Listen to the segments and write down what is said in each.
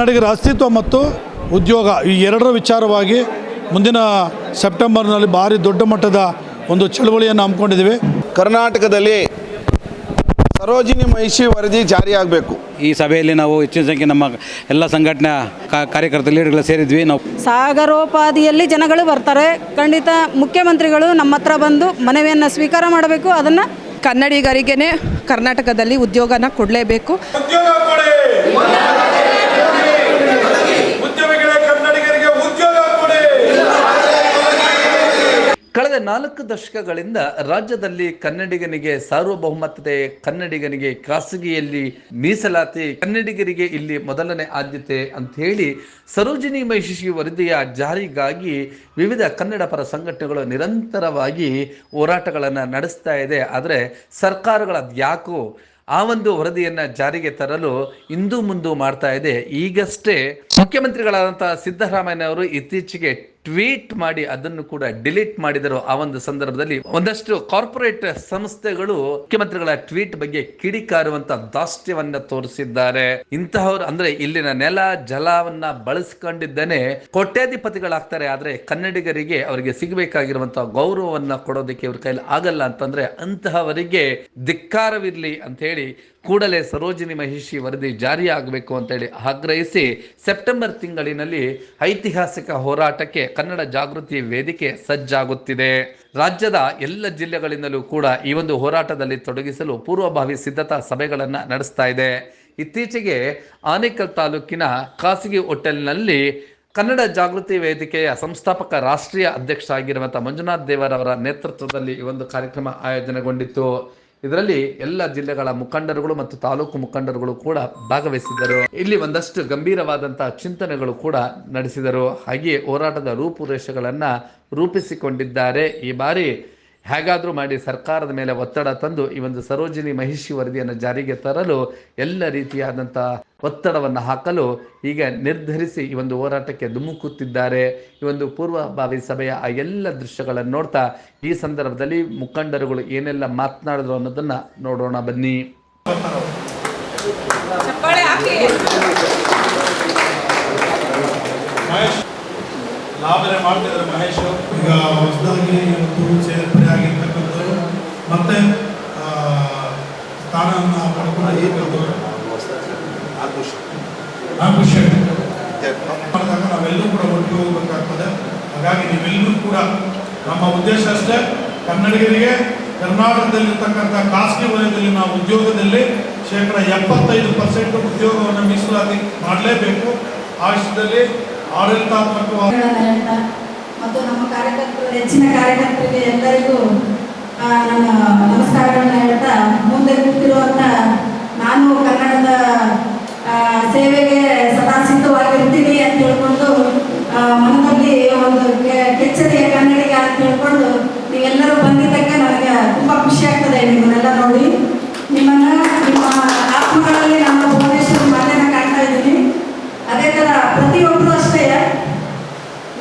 ಕನ್ನಡಿಗರ ಅಸ್ತಿತ್ವ ಮತ್ತು ಉದ್ಯೋಗ ಈ ಎರಡರ ವಿಚಾರವಾಗಿ ಮುಂದಿನ ಸೆಪ್ಟೆಂಬರ್ನಲ್ಲಿ ಭಾರಿ ದೊಡ್ಡ ಮಟ್ಟದ ಒಂದು ಚಳುವಳಿಯನ್ನು ಹಮ್ಮಿಕೊಂಡಿದ್ದೀವಿ. ಕರ್ನಾಟಕದಲ್ಲಿ ಸರೋಜಿನಿ ಮಹಿಷಿ ವರದಿ ಜಾರಿಯಾಗಬೇಕು ಈ ಸಭೆಯಲ್ಲಿ ನಾವು ಹೆಚ್ಚಿನ ಸಂಖ್ಯೆ ನಮ್ಮ ಎಲ್ಲ ಸಂಘಟನೆ ಕಾರ್ಯಕರ್ತ ಲೀಡರ್ಗಳು ಸೇರಿದ್ವಿ. ನಾವು ಸಾಗರೋಪಾದಿಯಲ್ಲಿ ಜನಗಳು ಬರ್ತಾರೆ. ಖಂಡಿತ ಮುಖ್ಯಮಂತ್ರಿಗಳು ನಮ್ಮ ಹತ್ರ ಬಂದು ಮನವಿಯನ್ನು ಸ್ವೀಕಾರ ಮಾಡಬೇಕು. ಅದನ್ನು ಕನ್ನಡಿಗರಿಗೇ ಕರ್ನಾಟಕದಲ್ಲಿ ಉದ್ಯೋಗನ ಕೊಡಲೇಬೇಕು ಉದ್ಯೋಗ ಕೊಡಿ ಉದ್ಯಮಿಗಳ ಕನ್ನಡಿಗರಿಗೆ ಉದ್ಯೋಗ ಕೊಡಿ ಕಳೆದ ನಾಲ್ಕು ದಶಕಗಳಿಂದ ರಾಜ್ಯದಲ್ಲಿ ಕನ್ನಡಿಗನಿಗೆ ಸಾರ್ವಭೌಮತೆ ಕನ್ನಡಿಗನಿಗೆ ಖಾಸಗಿಯಲ್ಲಿ ಮೀಸಲಾತಿ, ಕನ್ನಡಿಗರಿಗೆ ಇಲ್ಲಿ ಮೊದಲನೇ ಆದ್ಯತೆ ಅಂತ ಹೇಳಿ ಸರೋಜಿನಿ ಮಹಿಷಿ ವರದಿಯ ಜಾರಿಗಾಗಿ ವಿವಿಧ ಕನ್ನಡ ಪರ ಸಂಘಟನೆಗಳು ನಿರಂತರವಾಗಿ ಹೋರಾಟಗಳನ್ನು ನಡೆಸ್ತಾ ಇದೆ. ಆದರೆ ಸರ್ಕಾರಗಳ ಯಾಕೋ ಆ ಒಂದು ವರದಿಯನ್ನ ಜಾರಿಗೆ ತರಲು ಇಂದು ಮುಂದು ಮಾಡ್ತಾ ಇದೆ. ಈಗಷ್ಟೇ ಮುಖ್ಯಮಂತ್ರಿಗಳಾದಂತಹ ಸಿದ್ದರಾಮಯ್ಯ ಅವರು ಇತ್ತೀಚೆಗೆ ಟ್ವೀಟ್ ಮಾಡಿ ಅದನ್ನು ಕೂಡ ಡಿಲೀಟ್ ಮಾಡಿದರು. ಆ ಒಂದು ಸಂದರ್ಭದಲ್ಲಿ ಒಂದಷ್ಟು ಕಾರ್ಪೊರೇಟ್ ಸಂಸ್ಥೆಗಳು ಮುಖ್ಯಮಂತ್ರಿಗಳ ಟ್ವೀಟ್ ಬಗ್ಗೆ ಕಿಡಿಕಾರುವಂತ ದಾಷ್ಟ್ಯವನ್ನ ತೋರಿಸಿದ್ದಾರೆ. ಇಂತಹವ್ರು ಅಂದ್ರೆ ಇಲ್ಲಿನ ನೆಲ, ಜಲವನ್ನ ಬಳಸ್ಕೊಂಡಿದ್ದೇನೆ ಕೋಟ್ಯಾಧಿಪತಿಗಳಾಗ್ತಾರೆ. ಆದ್ರೆ ಕನ್ನಡಿಗರಿಗೆ ಅವರಿಗೆ ಸಿಗಬೇಕಾಗಿರುವಂತಹ ಗೌರವವನ್ನ ಕೊಡೋದಕ್ಕೆ ಇವ್ರ ಕೈಲಿ ಆಗಲ್ಲ ಅಂತಂದ್ರೆ ಅಂತಹವರಿಗೆ ಧಿಕ್ಕಾರವಿರ್ಲಿ ಅಂತ ಹೇಳಿ ಕೂಡಲೇ ಸರೋಜಿನಿ ಮಹಿಷಿ ವರದಿ ಜಾರಿಯಾಗಬೇಕು ಅಂತೇಳಿ ಆಗ್ರಹಿಸಿ ಸೆಪ್ಟೆಂಬರ್ ತಿಂಗಳಿನಲ್ಲಿ ಐತಿಹಾಸಿಕ ಹೋರಾಟಕ್ಕೆ ಕನ್ನಡ ಜಾಗೃತಿ ವೇದಿಕೆ ಸಜ್ಜಾಗುತ್ತಿದೆ. ರಾಜ್ಯದ ಎಲ್ಲ ಜಿಲ್ಲೆಗಳಿಂದಲೂ ಕೂಡ ಈ ಒಂದು ಹೋರಾಟದಲ್ಲಿ ತೊಡಗಿಸಲು ಪೂರ್ವಭಾವಿ ಸಿದ್ಧತಾ ಸಭೆಗಳನ್ನು ನಡೆಸ್ತಾ ಇದೆ. ಇತ್ತೀಚೆಗೆ ಆನೇಕಲ್ ತಾಲೂಕಿನ ಖಾಸಗಿ ಹೋಟೆಲ್ನಲ್ಲಿ ಕನ್ನಡ ಜಾಗೃತಿ ವೇದಿಕೆಯ ಸಂಸ್ಥಾಪಕ ರಾಷ್ಟ್ರೀಯ ಅಧ್ಯಕ್ಷ ಆಗಿರುವಂತಹ ಮಂಜುನಾಥ್ ದೇವರವರ ನೇತೃತ್ವದಲ್ಲಿ ಈ ಒಂದು ಕಾರ್ಯಕ್ರಮ ಆಯೋಜನೆಗೊಂಡಿತ್ತು. ಇದರಲ್ಲಿ ಎಲ್ಲ ಜಿಲ್ಲೆಗಳ ಮುಖಂಡರುಗಳು ಮತ್ತು ತಾಲೂಕು ಮುಖಂಡರುಗಳು ಕೂಡ ಭಾಗವಹಿಸಿದರು ಇಲ್ಲಿ ಒಂದಷ್ಟು ಗಂಭೀರವಾದಂತಹ ಚಿಂತನೆಗಳು ಕೂಡ ನಡೆಸಿದರು. ಹಾಗೆಯೇ ಹೋರಾಟದ ರೂಪುರೇಷೆಗಳನ್ನ ರೂಪಿಸಿಕೊಂಡಿದ್ದಾರೆ. ಈ ಬಾರಿ ಹೇಗಾದರೂ ಮಾಡಿ ಸರ್ಕಾರದ ಮೇಲೆ ಒತ್ತಡ ತಂದು ಈ ಒಂದು ಸರೋಜಿನಿ ಮಹಿಷಿ ವರದಿಯನ್ನು ಜಾರಿಗೆ ತರಲು ಎಲ್ಲ ರೀತಿಯಾದಂಥ ಒತ್ತಡವನ್ನು ಹಾಕಲು ಈಗ ನಿರ್ಧರಿಸಿ ಈ ಒಂದು ಹೋರಾಟಕ್ಕೆ ಧುಮುಕುತ್ತಿದ್ದಾರೆ. ಈ ಒಂದು ಪೂರ್ವಭಾವಿ ಸಭೆಯ ಆ ಎಲ್ಲ ದೃಶ್ಯಗಳನ್ನು ನೋಡ್ತಾ ಈ ಸಂದರ್ಭದಲ್ಲಿ ಮುಖಂಡರುಗಳು ಏನೆಲ್ಲ ಮಾತನಾಡಿದ್ರು ಅನ್ನೋದನ್ನ ನೋಡೋಣ ಬನ್ನಿ. ಮಹೇಶ್ ಲಾಭನೆ ಮಾಡ್ತಿದ್ದಾರೆ ಮಹೇಶ್. ಈಗ ಹೊಸದಾಗಿ ಇವತ್ತು ಸೇರ್ಪಡೆ ಆಗಿರ್ತಕ್ಕಂಥವ್ರು ಮತ್ತೆ ಆ, ಸ್ಥಾನವನ್ನು ಪಡ್ಕೊಂಡಿರ್ತಕ್ಕಂಥವ್ರು ನಾಗಭೂಷಣ್ ಮಾಡಿದಾಗ ನಾವೆಲ್ಲರೂ ಕೂಡ ಒಟ್ಟು ಹೋಗ್ಬೇಕಾಗ್ತದೆ. ಹಾಗಾಗಿ ನೀವೆಲ್ಲರೂ ಕೂಡ ನಮ್ಮ ಉದ್ದೇಶ ಅಷ್ಟೇ. ಕನ್ನಡಿಗರಿಗೆ ಕರ್ನಾಟಕದಲ್ಲಿರ್ತಕ್ಕಂಥ ಖಾಸಗಿ ವಲಯದಲ್ಲಿ ನಾವು ಉದ್ಯೋಗದಲ್ಲಿ ಶೇಕಡ ಎಪ್ಪತ್ತೈದು ಪರ್ಸೆಂಟ್ ಉದ್ಯೋಗವನ್ನು ಮೀಸಲಾತಿ ಮಾಡಲೇಬೇಕು. ಆ ವಿಷಯದಲ್ಲಿ ಆಡಳಿತಾತ್ಮಕವಾಗಿ ಮತ್ತು ನಮ್ಮ ಕಾರ್ಯಕರ್ತರು ಹೆಚ್ಚಿನ ಕಾರ್ಯಕರ್ತರಿಗೆ ಎಲ್ಲರಿಗೂ ನನ್ನ ನಮಸ್ಕಾರಗಳನ್ನ ಹೇಳ್ತಾ ಮುಂದೆ ಕೂತಿರುವಂಥ ನಾನು ಕನ್ನಡದ ಸೇವೆಗೆ ಸದಾ ಅಂತ ಹೇಳ್ಕೊಂಡು ಮನದಲ್ಲಿ ಒಂದು ಕೆಚ್ಚದೆಯ ಕನ್ನಡಿಗ ಅಂತ ಹೇಳ್ಕೊಂಡು ನೀವೆಲ್ಲರೂ ಬಂದಿದ್ದಕ್ಕೆ ನನಗೆ ತುಂಬ ಖುಷಿ ಆಗ್ತದೆ ನಿಮ್ಮನ್ನೆಲ್ಲ ನೋಡಿ. ನಿಮ್ಮನ್ನ, ನಿಮ್ಮ ಆತ್ಮಗಳಲ್ಲಿ ನಾನು ಭುವನೇಶ್ವರ ಮಾತನ್ನ ಕಾಣ್ತಾ ಇದ್ದೀನಿ. ಅದೇ ಥರ ಪ್ರತಿಯೊಬ್ಬರು ಅಷ್ಟೇ,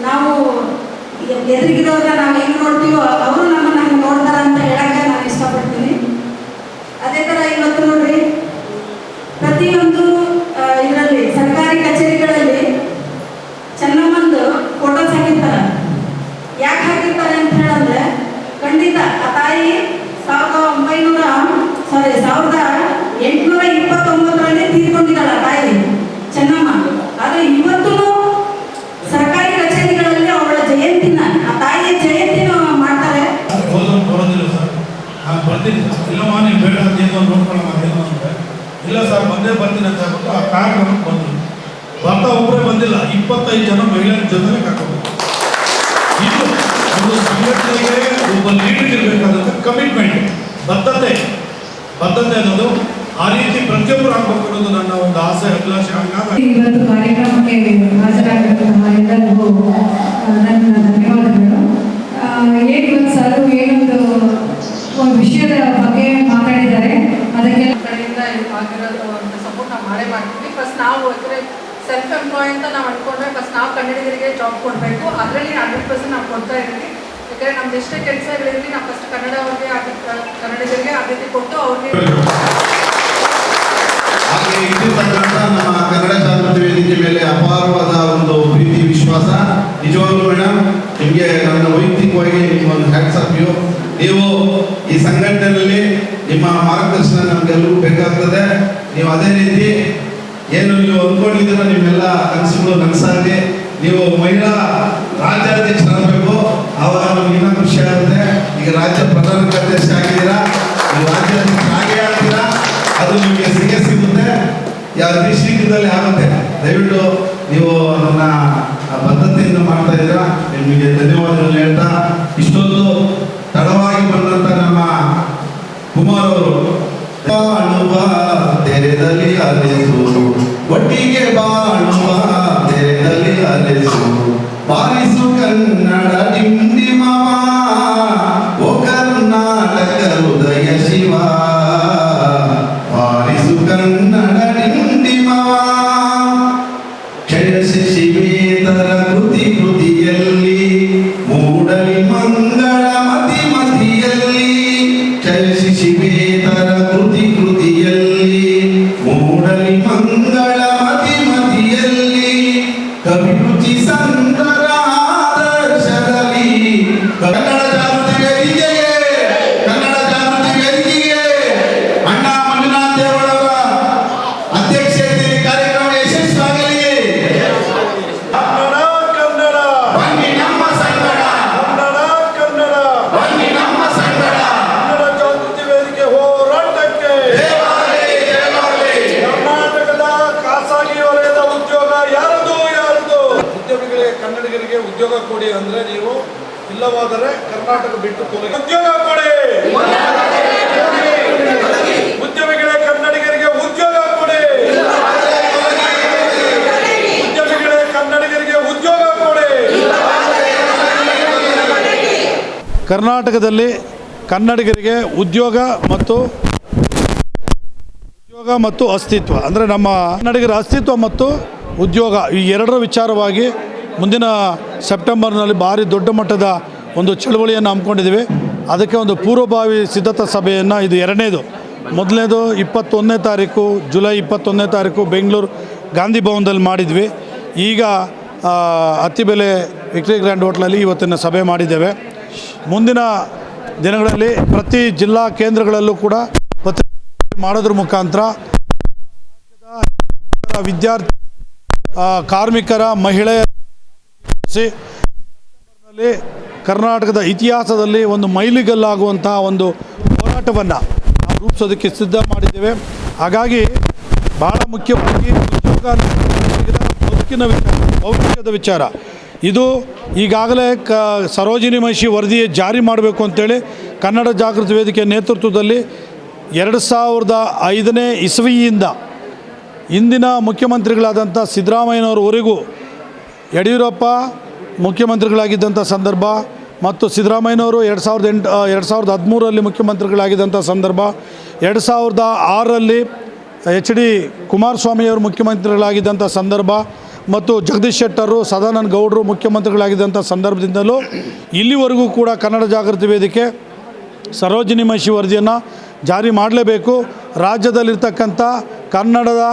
ನಾವು ಎ- ನಾವು ಹೆಂಗ್ ನೋಡ್ತೀವೋ, ಅವರು ನಮ್ಮನ್ನ ಹಂಗೆ ನೋಡ್ತಾರ ಅಂತ ಹೇಳಕ್ಕೆ ನಾನು ಇಷ್ಟಪಡ್ತೀನಿ. ಅದೇ ಥರ ಇವತ್ತು ನೋಡ್ರಿ ಪ್ರತಿಯೊಂದು ಇದರಲ್ಲಿ ಸರ್ಕಾರಿ ಕಚೇರಿಗಳಲ್ಲಿ ಚೆನ್ನಮ್ಮಂದು ಫೋಟೋಸ್ ಹಾಕಿರ್ತಾರೆ ಯಾಕೆ ಹಾಕಿರ್ತಾರೆ ಅಂತ ಹೇಳಿದ್ರೆ ಖಂಡಿತ ಆ ತಾಯಿ ಸಾವಿರದ ಒಂಬೈನೂರ ಸಾರಿ ಸಾವಿರದ ಎಂಟುನೂರ ಇಪ್ಪತ್ತೊಂಬತ್ತರಲ್ಲಿ ತೀರ್ಕೊಂಡಿದ್ದಾಳೆ ಆ ತಾಯಿ ಚೆನ್ನಮ್ಮ ಆದರೆ ಇವತ್ತು ಸರ್ಕಾರಿ ಕಚೇರಿಗಳಲ್ಲಿ ಅವಳ ಜಯಂತಿನ ಆ ತಾಯಿಯ ಜಯಂತಿನ ಮಾಡ್ತಾರೆ ಹೋದವ್ರು ಬರೋದಿಲ್ಲ ಸರ್ ನಾನು ಬರ್ತೀನಿ ಇಲ್ಲಮ್ಮ ನೀವು ಬೇಡ ಅದೇನೋ ನೋಡ್ಕೊಳ್ಳೋಣ ಅದೇನೋ ಅಂದ್ರೆ ಇಲ್ಲ ಸರ್ ಬಂದೇ ಬರ್ತೀನಿ ಅಂತ ಹೇಳ್ಬಿಟ್ಟು ಆ ಕಾರ್ಯಕ್ರಮಕ್ಕೆ ಬಂದರು. ಬರ್ತಾ ಒಬ್ಬರೇ ಬಂದಿಲ್ಲ. ಇಪ್ಪತ್ತೈದು ಜನ ಮಹಿಳೆಯರ ಜೊತೆ ಕರ್ಕೊಂಡು ಇದು ಒಂದು ಸಂಘಟನೆಗೆ ಒಬ್ಬ ಲೀಡರ್ ಇರಬೇಕಾದಂಥ ಕಮಿಟ್ಮೆಂಟ್ ಬದ್ಧತೆ. ಬದ್ಧತೆ ಅನ್ನೋದು ಆ ರೀತಿ ಪ್ರತಿಯೊಬ್ಬರು ಆಗ್ಬೇಕು ಅನ್ನೋದು ನನ್ನ ಒಂದು ಆಸೆ, ಅಭಿಲಾಷೆ. ಇವತ್ತು ಕಾರ್ಯಕ್ರಮಕ್ಕೆ ಹಾಜರಾಗಿರುವಂತಹ ಎಲ್ಲರಿಗೂ ಆ, ನನ್ನ ಧನ್ಯವಾದಗಳು ಆ, ಏನು ಇವತ್ತು ಸರ್ ಏನೊಂದು ಒಂದು ವಿಷಯದ ಬಗ್ಗೆ ಮಾತಾಡಿದ್ದಾರೆ ಅದಕ್ಕೆ ಕಡೆಯಿಂದ ಆಗಿರೋದು ಒಂದು ಸಪೋರ್ಟ್ ನಾವು ಮಾಡೇ ಮಾಡ್ತೀವಿ ಫಸ್ಟ್ ನಾವು ಯಾಕಂದರೆ ಸೆಲ್ಫ್ ಎಂಪ್ಲಾಯ್ ಅಂತ ನಾವು ಅನ್ಕೊಂಡ್ರೆ ಫಸ್ಟ್ ನಾವು ಕನ್ನಡಿಗರಿಗೆ ಜಾಬ್ ಕೊಡಬೇಕು. ಅದರಲ್ಲಿ ಹಂಡ್ರೆಡ್ ಪರ್ಸೆಂಟ್ ನಾವು ಕೊಡ್ತಾ ಇದ್ದೀವಿ ಯಾಕಂದರೆ ನಮ್ದು ಎಷ್ಟೇ ಕೆಲಸಗಳಿರಲಿ, ನಾವು ಫಸ್ಟ್ ಕನ್ನಡ ಅವ್ರಿಗೆ ಆದ್ಯತೆ ಕನ್ನಡಿಗರಿಗೆ ಆದ್ಯತೆ ಕೊಟ್ಟು ಅವ್ರಿಗೆ ಹಾಗೆ ಇಲ್ಲಿರ್ತಕ್ಕಂಥ ನಮ್ಮ ಕನ್ನಡ ಜಾಗೃತಿ ವೇದಿಕೆ ಮೇಲೆ ಅಪಾರವಾದ ಒಂದು ಪ್ರೀತಿ, ವಿಶ್ವಾಸ. ನಿಜವಾಗ್ಲೂ ಮೇಡಮ್ ನಿಮಗೆ ನನ್ನ ವೈಯಕ್ತಿಕವಾಗಿ ಒಂದು ಹ್ಯಾಟ್ಸ್ ಆಫ್ ಯು ನೀವು ಈ ಸಂಘಟನೆಯಲ್ಲಿ ನಿಮ್ಮ ಮಾರ್ಗದರ್ಶನ ನಮಗೆಲ್ಲರಿಗೂ ಬೇಕಾಗ್ತದೆ. ನೀವು ಅದೇ ರೀತಿ ಏನು ನೀವು ಅಂದ್ಕೊಂಡಿದ್ದೀರೋ ನಿಮ್ಮೆಲ್ಲ ಕನಸುಗಳು ನನಸಾಗಲಿ. ನೀವು ಮಹಿಳಾ ರಾಜ್ಯಾಧ್ಯಕ್ಷರಾಗಬೇಕು ಅವಾಗ ನಮ್ಗೆ ಇನ್ನೂ ಖುಷಿ ಆಗುತ್ತೆ. ಈಗ ರಾಜ್ಯ ಪ್ರಧಾನ ಕಾರ್ಯದರ್ಶಿ ಆಗಿದ್ದೀರಾ? ನೀವು ರಾಜ್ಯಾಧ್ಯಕ್ಷ ಆಗೇ ಆಗ್ತೀರಾ? ಅದು ನಿಮಗೆ ಸಿಗೇ ಸಿಗುತ್ತೆ. ಯಾವ ಡಿಸ್ಟ್ರಿಕ್ಟಲ್ಲಿ ಆಗುತ್ತೆ. ದಯವಿಟ್ಟು ನೀವು ನನ್ನ ಬದ್ಧತೆಯಿಂದ ಮಾಡ್ತಾ ಇದ್ದೀರಾ? ನಿಮಗೆ ಧನ್ಯವಾದಗಳು ಹೇಳ್ತಾ, ಇಷ್ಟೊಂದು ತಡವಾಗಿ ಬಂದಂತ ನಮ್ಮ ಕುಮಾರ್ ಅವರು. ಅನುಭವ ತೆರೆದಲ್ಲಿ ಅಲೆಸು ಒಟ್ಟಿಗೆ ಬಾಳುವ ತೆರೆದಲ್ಲಿ ಬಾರಿಸು ಕನ್ನಡ ಡಿಂಡಿಮವ ಓ ಕರ್ನಾಟಕ ಹೃದಯ ಶಿವ ಬಾರಿಸು ಕನ್ನಡ ಡಿಂಡಿಮವ ಕ್ಷಯ ಶಿವೇತರ ಕೃತಿ ಕೃತಿಯಲ್ಲಿ ಮೂಡಲಿ ಮಂಗಳ ಮತಿ ಮತಿಯಲ್ಲಿ ಕ್ಷಯ ಶಿವೇತರ ಕೃತಿ ಕೃತಿಯಲ್ಲಿ ಮೂಡಲಿ ಮಂಗಳ ಕರ್ನಾಟಕದಲ್ಲಿ ಕನ್ನಡಿಗರಿಗೆ ಉದ್ಯೋಗ ಮತ್ತು ಉದ್ಯೋಗ ಮತ್ತು ಅಸ್ತಿತ್ವ. ಅಂದರೆ ನಮ್ಮ ಕನ್ನಡಿಗರ ಅಸ್ತಿತ್ವ ಮತ್ತು ಉದ್ಯೋಗ ಈ ಎರಡರ ವಿಚಾರವಾಗಿ ಮುಂದಿನ ಸೆಪ್ಟೆಂಬರ್ನಲ್ಲಿ ಭಾರಿ ದೊಡ್ಡ ಮಟ್ಟದ ಒಂದು ಚಳುವಳಿಯನ್ನು ಹಮ್ಮಿಕೊಂಡಿದ್ದೀವಿ. ಅದಕ್ಕೆ ಒಂದು ಪೂರ್ವಭಾವಿ ಸಿದ್ಧತಾ ಸಭೆಯನ್ನು ಇದು ಎರಡನೇದು. ಮೊದಲನೇದು ಇಪ್ಪತ್ತೊಂದನೇ ತಾರೀಕು, ಜುಲೈ ಇಪ್ಪತ್ತೊಂದನೇ ತಾರೀಕು ಬೆಂಗಳೂರು ಗಾಂಧಿ ಭವನದಲ್ಲಿ ಮಾಡಿದ್ವಿ. ಈಗ ಅತ್ತಿಬೆಲೆ ವಿಕ್ಟ್ರಿ ಗ್ರ್ಯಾಂಡ್ ಹೋಟ್ಲಲ್ಲಿ ಇವತ್ತಿನ ಸಭೆ ಮಾಡಿದ್ದೇವೆ. ಮುಂದಿನ ದಿನಗಳಲ್ಲಿ ಪ್ರತಿ ಜಿಲ್ಲಾ ಕೇಂದ್ರಗಳಲ್ಲೂ ಕೂಡ ಪತ್ರಿಕೆ ಮಾಡೋದ್ರ ಮುಖಾಂತರ ವಿದ್ಯಾರ್ಥಿ ಕಾರ್ಮಿಕರ ಮಹಿಳೆಯರಲ್ಲಿ ಕರ್ನಾಟಕದ ಇತಿಹಾಸದಲ್ಲಿ ಒಂದು ಮೈಲಿಗಲ್ಲಾಗುವಂತಹ ಒಂದು ಹೋರಾಟವನ್ನು ನಾವು ರೂಪಿಸೋದಕ್ಕೆ ಸಿದ್ಧ ಮಾಡಿದ್ದೇವೆ. ಹಾಗಾಗಿ ಬಹಳ ಮುಖ್ಯವಾಗಿ ಉದ್ಯೋಗ ಬದುಕಿನ ವಿಚಾರ, ಭವಿಷ್ಯದ ವಿಚಾರ. ಇದು ಈಗಾಗಲೇ ಕ ಸರೋಜಿನಿ ಮಹಿಷಿ ವರದಿ ಜಾರಿ ಮಾಡಬೇಕು ಅಂತೇಳಿ ಕನ್ನಡ ಜಾಗೃತಿ ವೇದಿಕೆ ನೇತೃತ್ವದಲ್ಲಿ ಎರಡು ಸಾವಿರದ ಐದನೇ ಇಸವಿಯಿಂದ ಇಂದಿನ ಮುಖ್ಯಮಂತ್ರಿಗಳಾದಂಥ ಸಿದ್ದರಾಮಯ್ಯನವರವರೆಗೂ ಯಡಿಯೂರಪ್ಪ ಮುಖ್ಯಮಂತ್ರಿಗಳಾಗಿದ್ದಂಥ ಸಂದರ್ಭ ಮತ್ತು ಸಿದ್ದರಾಮಯ್ಯನವರು ಎರಡು ಸಾವಿರದ ಎಂಟು ಎರಡು ಸಾವಿರದ ಹದಿಮೂರರಲ್ಲಿ ಮುಖ್ಯಮಂತ್ರಿಗಳಾಗಿದ್ದಂಥ ಸಂದರ್ಭ, ಎರಡು ಸಾವಿರದ ಆರರಲ್ಲಿ ಎಚ್ ಡಿ ಕುಮಾರಸ್ವಾಮಿಯವರು ಮುಖ್ಯಮಂತ್ರಿಗಳಾಗಿದ್ದಂಥ ಸಂದರ್ಭ ಮತ್ತು ಜಗದೀಶ್ ಶೆಟ್ಟರು, ಸದಾನಂದ ಗೌಡರು ಮುಖ್ಯಮಂತ್ರಿಗಳಾಗಿದ್ದಂಥ ಸಂದರ್ಭದಿಂದಲೂ ಇಲ್ಲಿವರೆಗೂ ಕೂಡ ಕನ್ನಡ ಜಾಗೃತಿ ವೇದಿಕೆ ಸರೋಜಿನಿ ಮಹಿಷಿ ವರದಿಯನ್ನು ಜಾರಿ ಮಾಡಲೇಬೇಕು. ರಾಜ್ಯದಲ್ಲಿರ್ತಕ್ಕಂಥ ಕನ್ನಡದ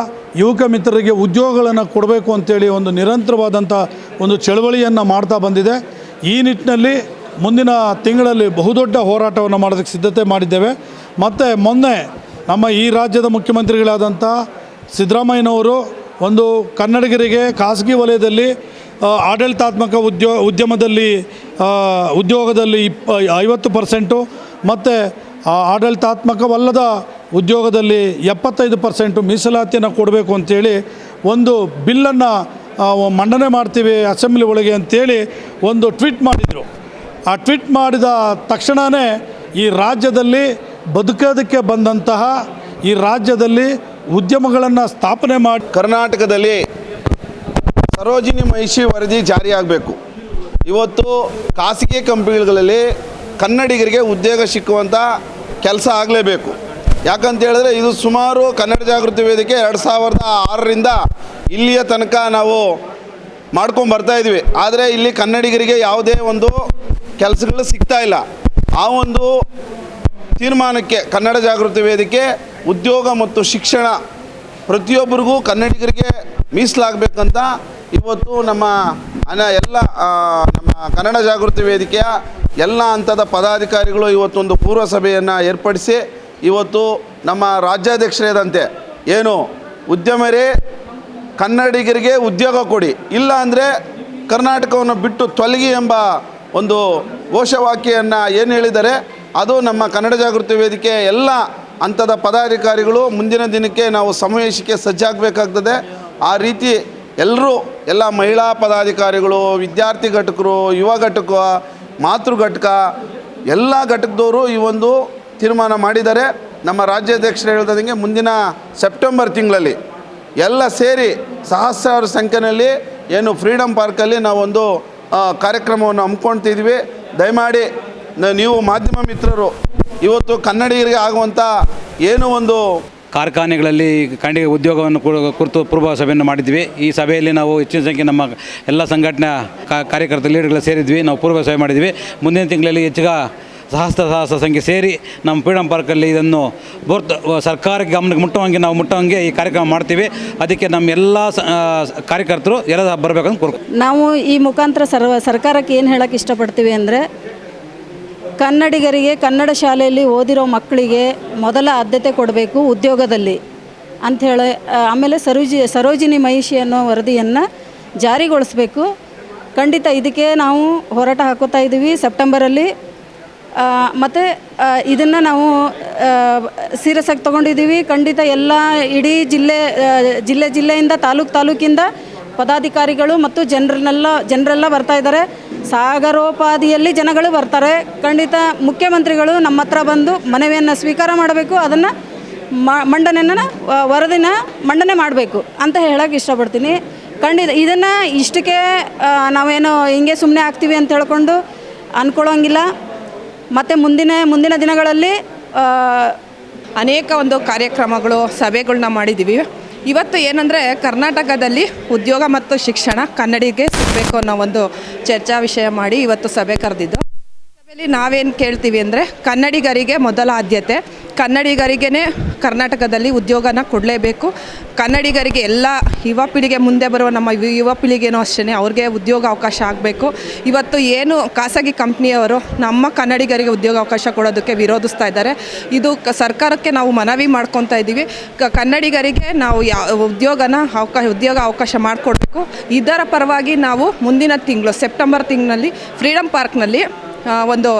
ಯುವಕ ಮಿತ್ರರಿಗೆ ಉದ್ಯೋಗಗಳನ್ನು ಕೊಡಬೇಕು ಅಂತೇಳಿ ಒಂದು ನಿರಂತರವಾದಂಥ ಒಂದು ಚಳವಳಿಯನ್ನು ಮಾಡ್ತಾ ಬಂದಿದೆ. ಈ ನಿಟ್ಟಿನಲ್ಲಿ ಮುಂದಿನ ತಿಂಗಳಲ್ಲಿ ಬಹುದೊಡ್ಡ ಹೋರಾಟವನ್ನು ಮಾಡೋದಕ್ಕೆ ಸಿದ್ಧತೆ ಮಾಡಿದ್ದೇವೆ. ಮತ್ತು ಮೊನ್ನೆ ನಮ್ಮ ಈ ರಾಜ್ಯದ ಮುಖ್ಯಮಂತ್ರಿಗಳಾದಂಥ ಸಿದ್ದರಾಮಯ್ಯನವರು ಒಂದು ಕನ್ನಡಿಗರಿಗೆ ಖಾಸಗಿ ವಲಯದಲ್ಲಿ ಆಡಳಿತಾತ್ಮಕ ಉದ್ಯೋ, ಉದ್ಯಮದಲ್ಲಿ ಉದ್ಯೋಗದಲ್ಲಿ ಇಪ್ಪ ಐವತ್ತು ಪರ್ಸೆಂಟು ಮತ್ತು ಆಡಳಿತಾತ್ಮಕವಲ್ಲದ ಉದ್ಯೋಗದಲ್ಲಿ ಎಪ್ಪತ್ತೈದು ಪರ್ಸೆಂಟು ಮೀಸಲಾತಿಯನ್ನು ಕೊಡಬೇಕು ಅಂತೇಳಿ ಒಂದು ಬಿಲ್ಲನ್ನು ಮಂಡನೆ ಮಾಡ್ತೀವಿ ಅಸೆಂಬ್ಲಿ ಒಳಗೆ ಅಂತೇಳಿ ಒಂದು ಟ್ವೀಟ್ ಮಾಡಿದರು. ಆ ಟ್ವೀಟ್ ಮಾಡಿದ ತಕ್ಷಣವೇ ಈ ರಾಜ್ಯದಲ್ಲಿ ಬದುಕೋದಕ್ಕೆ ಬಂದಂತಹ ಈ ರಾಜ್ಯದಲ್ಲಿ ಉದ್ಯಮಗಳನ್ನು ಸ್ಥಾಪನೆ ಮಾಡಿ ಕರ್ನಾಟಕದಲ್ಲಿ ಸರೋಜಿನಿ ಮಹಿಷಿ ವರದಿ ಜಾರಿಯಾಗಬೇಕು ಇವತ್ತು ಖಾಸಗಿ ಕಂಪನಿಗಳಲ್ಲಿ ಕನ್ನಡಿಗರಿಗೆ ಉದ್ಯೋಗ ಸಿಕ್ಕುವಂಥ ಕೆಲಸ ಆಗಲೇಬೇಕು. ಯಾಕಂತ ಹೇಳಿದ್ರೆ ಇದು ಸುಮಾರು ಕನ್ನಡ ಜಾಗೃತಿ ವೇದಿಕೆ ಎರಡು ಸಾವಿರದ ಆರರಿಂದ ಇಲ್ಲಿಯ ತನಕ ನಾವು ಮಾಡ್ಕೊಂಡು ಬರ್ತಾ ಇದ್ವಿ. ಆದರೆ ಇಲ್ಲಿ ಕನ್ನಡಿಗರಿಗೆ ಯಾವುದೇ ಒಂದು ಕೆಲಸಗಳು ಸಿಗ್ತಾ ಇಲ್ಲ. ಆ ಒಂದು ತೀರ್ಮಾನಕ್ಕೆ ಕನ್ನಡ ಜಾಗೃತಿ ವೇದಿಕೆ, ಉದ್ಯೋಗ ಮತ್ತು ಶಿಕ್ಷಣ ಪ್ರತಿಯೊಬ್ಬರಿಗೂ ಕನ್ನಡಿಗರಿಗೆ ಮೀಸಲಾಗಬೇಕಂತ ಇವತ್ತು ನಮ್ಮ ಅನ ಎಲ್ಲ ನಮ್ಮ ಕನ್ನಡ ಜಾಗೃತಿ ವೇದಿಕೆಯ ಎಲ್ಲ ಹಂತದ ಪದಾಧಿಕಾರಿಗಳು ಇವತ್ತೊಂದು ಪೂರ್ವಸಭೆಯನ್ನು ಏರ್ಪಡಿಸಿ ಇವತ್ತು ನಮ್ಮ ರಾಜ್ಯಾಧ್ಯಕ್ಷರೇದಂತೆ ಏನು ಉದ್ಯಮರೇ ಕನ್ನಡಿಗರಿಗೆ ಉದ್ಯೋಗ ಕೊಡಿ, ಇಲ್ಲ ಅಂದರೆ ಕರ್ನಾಟಕವನ್ನು ಬಿಟ್ಟು ತೊಲಗಿ ಎಂಬ ಒಂದು ಘೋಷವಾಕ್ಯವನ್ನು ಏನು ಹೇಳಿದ್ದಾರೆ, ಅದು ನಮ್ಮ ಕನ್ನಡ ಜಾಗೃತಿ ವೇದಿಕೆ ಎಲ್ಲ ಹಂತದ ಪದಾಧಿಕಾರಿಗಳು ಮುಂದಿನ ದಿನಕ್ಕೆ ನಾವು ಸಮಾವೇಶಕ್ಕೆ ಸಜ್ಜಾಗಬೇಕಾಗ್ತದೆ. ಆ ರೀತಿ ಎಲ್ಲರೂ ಎಲ್ಲ ಮಹಿಳಾ ಪದಾಧಿಕಾರಿಗಳು, ವಿದ್ಯಾರ್ಥಿ ಘಟಕರು, ಯುವ ಘಟಕ, ಮಾತೃ ಘಟಕ, ಎಲ್ಲ ಘಟಕದವರು ಈ ಒಂದು ತೀರ್ಮಾನ ಮಾಡಿದ್ದಾರೆ ನಮ್ಮ ರಾಜ್ಯಾಧ್ಯಕ್ಷರು ಹೇಳ್ದಂಗೆ ಮುಂದಿನ ಸೆಪ್ಟೆಂಬರ್ ತಿಂಗಳಲ್ಲಿ ಎಲ್ಲ ಸೇರಿ ಸಹಸ್ರಾರು ಸಂಖ್ಯೆಯಲ್ಲಿ ಏನು ಫ್ರೀಡಮ್ ಪಾರ್ಕಲ್ಲಿ ನಾವೊಂದು ಕಾರ್ಯಕ್ರಮವನ್ನು ಹಮ್ಮಿಕೊಳ್ತಿದ್ವಿ. ದಯಮಾಡಿ ನೀವು ಮಾಧ್ಯಮ ಮಿತ್ರರು, ಇವತ್ತು ಕನ್ನಡಿಗರಿಗೆ ಆಗುವಂಥ ಏನು ಒಂದು ಕಾರ್ಖಾನೆಗಳಲ್ಲಿ ಕನ್ನಡಿಗ ಉದ್ಯೋಗವನ್ನು ಕುರಿತು ಪೂರ್ವ ಸಭೆಯನ್ನು ಮಾಡಿದ್ವಿ. ಈ ಸಭೆಯಲ್ಲಿ ನಾವು ಹೆಚ್ಚಿನ ಸಂಖ್ಯೆ ನಮ್ಮ ಎಲ್ಲ ಸಂಘಟನೆ ಕಾರ್ಯಕರ್ತ ಲೀಡರ್ಗಳು ಸೇರಿದ್ವಿ. ನಾವು ಪೂರ್ವ ಸಭೆ ಮಾಡಿದ್ವಿ. ಮುಂದಿನ ತಿಂಗಳಲ್ಲಿ ಹೆಚ್ಚಿಗ ಸಹಸ್ರ ಸಹಸ್ರ ಸಂಖ್ಯೆ ಸೇರಿ ನಮ್ಮ ಫ್ರೀಡಮ್ ಪಾರ್ಕಲ್ಲಿ ಇದನ್ನು ಬೋರ್ತ್ ಸರ್ಕಾರಕ್ಕೆ ಗಮನಕ್ಕೆ ಮುಟ್ಟುವಂಗೆ ನಾವು ಮುಟ್ಟುವಂಗೆ ಈ ಕಾರ್ಯಕ್ರಮ ಮಾಡ್ತೀವಿ. ಅದಕ್ಕೆ ನಮ್ಮ ಎಲ್ಲ ಕಾರ್ಯಕರ್ತರು ಎಲ್ಲ ಬರಬೇಕಂತ ಕೋರ್ಕೊ ನಾವು ಈ ಮುಖಾಂತರ ಸರ್ವ, ಸರ್ಕಾರಕ್ಕೆ ಏನು ಹೇಳಕ್ಕೆ ಇಷ್ಟಪಡ್ತೀವಿ ಅಂದರೆ, ಕನ್ನಡಿಗರಿಗೆ ಕನ್ನಡ ಶಾಲೆಯಲ್ಲಿ ಓದಿರೋ ಮಕ್ಕಳಿಗೆ ಮೊದಲ ಆದ್ಯತೆ ಕೊಡಬೇಕು ಉದ್ಯೋಗದಲ್ಲಿ ಅಂಥೇಳಿ ಆಮೇಲೆ ಸರೋಜಿ, ಸರೋಜಿನಿ ಮಹಿಷಿ ಅನ್ನೋ ವರದಿಯನ್ನು ಜಾರಿಗೊಳಿಸಬೇಕು. ಖಂಡಿತ ಇದಕ್ಕೆ ನಾವು ಹೋರಾಟ ಹಾಕೋತಾ ಇದ್ದೀವಿ ಸೆಪ್ಟೆಂಬರಲ್ಲಿ ಮತ್ತು ಇದನ್ನು ನಾವು ಸೀರಿಯಸ್ ಆಗಿ ತೊಗೊಂಡಿದ್ದೀವಿ. ಖಂಡಿತ ಎಲ್ಲ ಇಡೀ ಜಿಲ್ಲೆ ಜಿಲ್ಲೆ ಜಿಲ್ಲೆಯಿಂದ, ತಾಲೂಕು ತಾಲೂಕಿಂದ ಪದಾಧಿಕಾರಿಗಳು ಮತ್ತು ಜನರನ್ನೆಲ್ಲ, ಜನರೆಲ್ಲ ಬರ್ತಾ ಇದ್ದಾರೆ. ಸಾಗರೋಪಾದಿಯಲ್ಲಿ ಜನಗಳು ಬರ್ತಾರೆ. ಖಂಡಿತ ಮುಖ್ಯಮಂತ್ರಿಗಳು ನಮ್ಮ ಹತ್ರ ಬಂದು ಮನವಿಯನ್ನು ಸ್ವೀಕಾರ ಮಾಡಬೇಕು. ಅದನ್ನು ಮಂಡನೆಯನ್ನು ವರದಿನ ಮಂಡನೆ ಮಾಡಬೇಕು ಅಂತ ಹೇಳೋಕೆ ಇಷ್ಟಪಡ್ತೀನಿ. ಖಂಡಿತ ಇದನ್ನು ಇಷ್ಟಕ್ಕೆ ನಾವೇನು ಹಿಂಗೆ ಸುಮ್ಮನೆ ಆಗ್ತೀವಿ ಅಂತ ಹೇಳ್ಕೊಂಡು ಅಂದ್ಕೊಳ್ಳೋಂಗಿಲ್ಲ ಮತ್ತು ಮುಂದಿನ ಮುಂದಿನ ದಿನಗಳಲ್ಲಿ ಅನೇಕ ಒಂದು ಕಾರ್ಯಕ್ರಮಗಳು ಸಭೆಗಳನ್ನ ಮಾಡಿದ್ದೀವಿ. ಇವತ್ತು ಏನಂದರೆ ಕರ್ನಾಟಕದಲ್ಲಿ ಉದ್ಯೋಗ ಮತ್ತು ಶಿಕ್ಷಣ ಕನ್ನಡಿಗೆ ಸಿಗಬೇಕು ಅನ್ನೋ ಒಂದು ಚರ್ಚಾ ವಿಷಯ ಮಾಡಿ ಇವತ್ತು ಸಭೆ ಕರೆದಿದ್ದು. ನಾವೇನು ಕೇಳ್ತೀವಿ ಅಂದರೆ ಕನ್ನಡಿಗರಿಗೆ ಮೊದಲ ಆದ್ಯತೆ. ಕನ್ನಡಿಗರಿಗೇ ಕರ್ನಾಟಕದಲ್ಲಿ ಉದ್ಯೋಗನ ಕೊಡಲೇಬೇಕು. ಕನ್ನಡಿಗರಿಗೆ ಎಲ್ಲ ಯುವ ಪೀಳಿಗೆ ಮುಂದೆ ಬರುವ ನಮ್ಮ ಯುವ ಪೀಳಿಗೆನೂ ಅಷ್ಟೇ ಅವ್ರಿಗೆ ಉದ್ಯೋಗ ಅವಕಾಶ ಆಗಬೇಕು. ಇವತ್ತು ಏನು ಖಾಸಗಿ ಕಂಪ್ನಿಯವರು ನಮ್ಮ ಕನ್ನಡಿಗರಿಗೆ ಉದ್ಯೋಗ ಅವಕಾಶ ಕೊಡೋದಕ್ಕೆ ವಿರೋಧಿಸ್ತಾ ಇದ್ದಾರೆ. ಇದು ಸರ್ಕಾರಕ್ಕೆ ನಾವು ಮನವಿ ಮಾಡ್ಕೊತಾ ಇದ್ದೀವಿ. ಕನ್ನಡಿಗರಿಗೆ ನಾವು ಯಾವ ಉದ್ಯೋಗನ ಅವಕಾಶ ಉದ್ಯೋಗ ಅವಕಾಶ ಮಾಡಿಕೊಡ್ಬೇಕು. ಇದರ ಪರವಾಗಿ ನಾವು ಮುಂದಿನ ತಿಂಗಳು, ಸೆಪ್ಟೆಂಬರ್ ತಿಂಗಳಲ್ಲಿ ಫ್ರೀಡಮ್ ಪಾರ್ಕ್ನಲ್ಲಿ ಒಂದು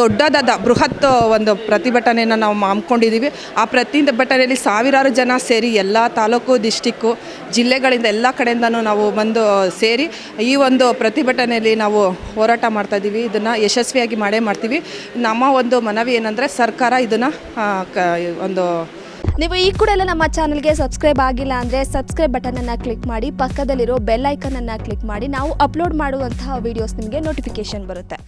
ದೊಡ್ಡದಾದ ಬೃಹತ್, ಒಂದು ಪ್ರತಿಭಟನೆಯನ್ನು ನಾವು ಹಮ್ಮಿಕೊಂಡಿದ್ದೀವಿ. ಆ ಪ್ರತಿಭಟನೆಯಲ್ಲಿ ಸಾವಿರಾರು ಜನ ಸೇರಿ ಎಲ್ಲ ತಾಲೂಕು, ಡಿಸ್ಟಿಕ್ಕು, ಜಿಲ್ಲೆಗಳಿಂದ ಎಲ್ಲ ಕಡೆಯಿಂದನೂ ನಾವು ಬಂದು ಸೇರಿ ಈ ಒಂದು ಪ್ರತಿಭಟನೆಯಲ್ಲಿ ನಾವು ಹೋರಾಟ ಮಾಡ್ತಾ ಇದ್ದೀವಿ ಇದನ್ನು ಯಶಸ್ವಿಯಾಗಿ ಮಾಡೇ ಮಾಡ್ತೀವಿ. ನಮ್ಮ ಒಂದು ಮನವಿ ಏನಂದರೆ ಸರ್ಕಾರ ಇದನ್ನು ಒಂದು ನೀವು ಈ ಕೂಡ ಎಲ್ಲ ನಮ್ಮ ಚಾನಲ್ಗೆ ಸಬ್ಸ್ಕ್ರೈಬ್ ಆಗಿಲ್ಲ ಅಂದರೆ ಸಬ್ಸ್ಕ್ರೈಬ್ ಬಟನನ್ನು ಕ್ಲಿಕ್ ಮಾಡಿ, ಪಕ್ಕದಲ್ಲಿರೋ ಬೆಲ್ ಐಕನನ್ನು ಕ್ಲಿಕ್ ಮಾಡಿ, ನಾವು ಅಪ್ಲೋಡ್ ಮಾಡುವಂತಹ ವೀಡಿಯೋಸ್ ನಿಮಗೆ ನೋಟಿಫಿಕೇಶನ್ ಬರುತ್ತೆ.